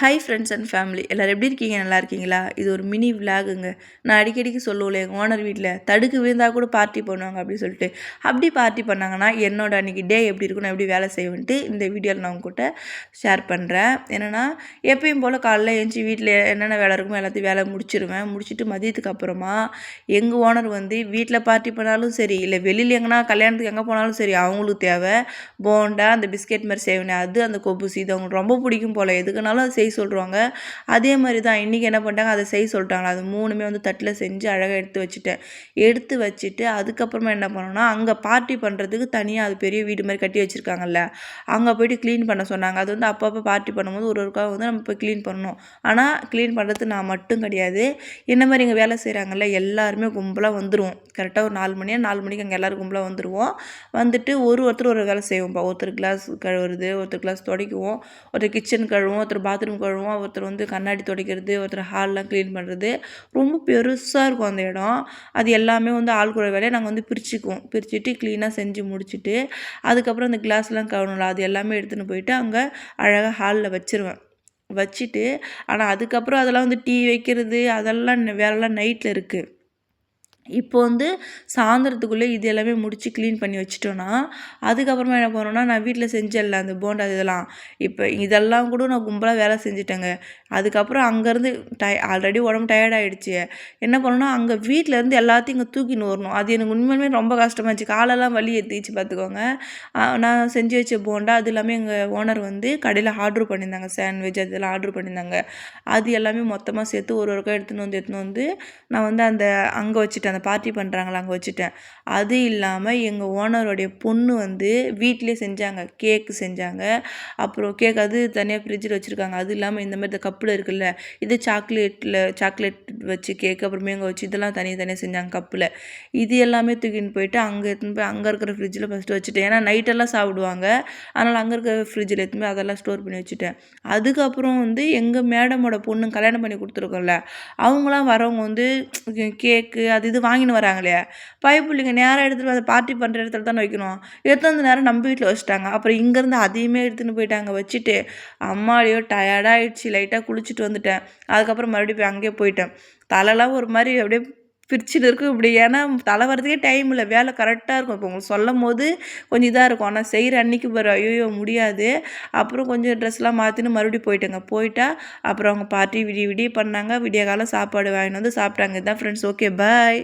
Hi friends and family எல்லோரும் எப்படி இருக்கீங்க? நல்லா இருக்கீங்களா? இது ஒரு மினி விலாகுங்க நான் அடிக்கடிக்கு சொல்லுவேன் எங்கள் ஓனர் வீட்டில் தடுக்கு விழுந்தால் கூட பார்ட்டி பண்ணுவாங்க அப்படின்னு சொல்லிட்டு. அப்படி பார்ட்டி பண்ணாங்கன்னா என்னோட அன்றைக்கி டே எப்படி இருக்கும் நான் எப்படி வேலை செய்வேன்ட்டு இந்த வீடியோவில் நான் உங்ககிட்ட ஷேர் பண்ணுறேன் என்னென்னா எப்பயும் போல் காலைல எழுந்துச்சி வீட்டில் என்னென்ன வேலை இருக்குமோ எல்லாத்தையும் வேலை முடிச்சிருவேன். முடிச்சுட்டு மதியத்துக்கு அப்புறமா எங்கள் ஓனர் வந்து வீட்டில் பார்ட்டி பண்ணாலும் சரி இல்லை வெளியில் எங்கன்னா கல்யாணத்துக்கு எங்கே போனாலும் சரி அவங்களுக்கு தேவை. போண்டா அந்த பிஸ்கெட் மாதிரி செய்வேன். அது அந்த கொப்பு இது அவங்களுக்கு ரொம்ப பிடிக்கும் போல். எதுக்குனாலும் அது செய்ய சொல்லுவாங்க. அதே மாதிரி தான் இன்றைக்கி என்ன பண்ணிட்டாங்க? அதை செய்ய சொல்லிட்டாங்களா அது மூணுமே வந்து தட்டில் செஞ்சு அழகாக எடுத்து வச்சுட்டேன். எடுத்து வச்சுட்டு அதுக்கப்புறமா என்ன பண்ணோன்னா அங்கே பார்ட்டி பண்ணுறதுக்கு தனியாக அது பெரிய வீடு மாதிரி கட்டி வச்சுருக்காங்கல்ல அங்கே போய்ட்டு க்ளீன் பண்ண சொன்னாங்க. அது வந்து அப்பப்போ பார்ட்டி பண்ணும்போது ஒரு ஒருக்காக வந்து நம்ம போய் க்ளீன் பண்ணணும். ஆனால் க்ளீன் பண்ணுறது நான் மட்டும் கிடையாது. என்ன மாதிரி இங்கே வேலை செய்கிறாங்கல்ல எல்லாருமே கும்பலாக வந்துடுவோம் கரெக்டாக ஒரு நாலு மணியாக நாலு மணிக்கு அங்கே எல்லோரும் கும்பலாக வந்துடுவோம் வந்துட்டு ஒரு ஒருத்தர் ஒரு வேலை செய்வோம்ப்பா. ஒருத்தர் கிளாஸ் கழுவுறது ஒருத்தர் கிளாஸ் துடைக்குவோம். ஒருத்தர் கிச்சன் கழுவோம் ஒருத்தர் பாத்ரூம் பாத்ரூம் ஒருத்தர் வந்து கண்ணாடி துடைக்கிறது ஒருத்தர் ஹால்லாம் க்ளீன் பண்ணுறது ரொம்ப பெருசாக இருக்கும் அந்த இடம். அது எல்லாமே வந்து ஆள்குற வேலையை நாங்கள் வந்து பிரிச்சுக்குவோம். பிரிச்சுட்டு க்ளீனாக செஞ்சு முடிச்சுட்டு அதுக்கப்புறம் அந்த கிளாஸ்லாம் கவனம்ல அது எல்லாமே எடுத்துன்னு போயிட்டு அங்கே அழகாக ஹாலில் வச்சுருவேன். வச்சுட்டு ஆனால் அதுக்கப்புறம் அதெல்லாம் வந்து டீ வைக்கிறது அதெல்லாம் வேலைலாம் நைட்டில் இருக்குது இப்போ வந்து சாயந்தரத்துக்குள்ளே இது எல்லாமே முடித்து க்ளீன் பண்ணி வச்சிட்டோன்னா அதுக்கப்புறமா என்ன பண்ணணும்னா நான் வீட்டில் செஞ்சிடல அந்த போண்டா இதெல்லாம். இப்போ இதெல்லாம் கூட நான் கும்பலாக வேலை செஞ்சுட்டேங்க. அதுக்கப்புறம் அங்கேருந்து டய ஆல்ரெடி உடம்பு டயர்ட் ஆகிடுச்சு என்ன பண்ணணும்னா அங்கே வீட்டிலேருந்து எல்லாத்தையும் இங்கே தூக்கின்னு வரணும். அது எனக்கு உண்மையுமே ரொம்ப கஷ்டமாக இருந்துச்சு. காலெல்லாம் வலி ஏற்றிச்சு பார்த்துக்கோங்க. நான் செஞ்சு வச்ச போண்டா அது எல்லாமே எங்கள் ஓனர் வந்து கடையில் ஆர்ட்ரு பண்ணியிருந்தாங்க. சாண்ட்விச் அதெல்லாம் ஆர்ட்ரு பண்ணியிருந்தாங்க. அது எல்லாமே மொத்தமாக சேர்த்து ஒரு ஒருக்கா எடுத்துன்னு வந்து எடுத்துன்னு வந்து நான் வந்து அந்த அங்கே வச்சுட்டேன். அந்த பார்ட்டி பண்ணுறாங்களா அங்கே வச்சுட்டேன். அது இல்லாமல் எங்கள் ஓனருடைய பொண்ணு வந்து வீட்டிலே செஞ்சாங்க கேக்கு செஞ்சாங்க. அப்புறம் கேக் அது தனியாக ஃப்ரிட்ஜில் வச்சுருக்காங்க. அது இல்லாமல் இந்த மாதிரி இந்த கப்பில் இருக்குல்ல இது சாக்லேட்டில் சாக்லேட் வச்சு கேக்கு அப்புறம் மேங்கோ வச்சு இதெல்லாம் தனியாக தனியாக செஞ்சாங்க கப்பில் இது எல்லாமே தூக்கின்னு போயிட்டு அங்கே எடுத்துன்னு போய் அங்கே இருக்கிற ஃப்ரிட்ஜில் ஃபஸ்ட்டு வச்சுட்டேன். ஏன்னா நைட்டெல்லாம் சாப்பிடுவாங்க. அதனால் அங்கே இருக்கிற ஃப்ரிட்ஜில் எடுத்துன்னு போய் அதெல்லாம் ஸ்டோர் பண்ணி வச்சுட்டேன். அதுக்கப்புறம் வந்து எங்கள் மேடமோட பொண்ணு கல்யாணம் பண்ணி கொடுத்துருக்கோம்ல அவங்களாம் வரவங்க வந்து கேக்கு அது இது வாங்கின்னு வராங்க இல்லையா பைப்புள்ளிங்க நேராக எடுத்துகிட்டு அதை பார்ட்டி பண்ணுற இடத்துல தானே வைக்கணும். எடுத்து வந்து நேரம் நம்ம வீட்டில் வச்சுட்டாங்க. அப்புறம் இங்கேருந்து அதையுமே எடுத்துன்னு போயிட்டாங்க வச்சுட்டு அம்மாடியோ டயர்டாகிடுச்சு லைட்டாக குளிச்சுட்டு வந்துட்டேன். அதுக்கப்புறம் மறுபடியும் போய் அங்கேயே போயிட்டேன். தலைலாம் ஒரு மாதிரி அப்படியே பிரிச்சுட்டு இருக்கும் இப்படி ஏன்னா தலை வரதுக்கே டைம் இல்லை. வேலை கரெக்டாக இருக்கும். இப்போ உங்களுக்கு சொல்லும் போது கொஞ்சம் இதாக இருக்கும். ஆனால் செய்கிற அன்னைக்கு பாரு ஐயோ முடியாது. அப்புறம் கொஞ்சம் ட்ரெஸ்லாம் மாற்றின்னு மறுபடியும் போயிட்டேங்க. போயிட்டா அப்புறம் அவங்க பார்ட்டி விடிய விடிய பண்ணாங்க. விடிய காலம் சாப்பாடு வாங்கிட்டு வந்து சாப்பிட்டாங்க. இதுதான் ஃப்ரெண்ட்ஸ் ஓகே பாய்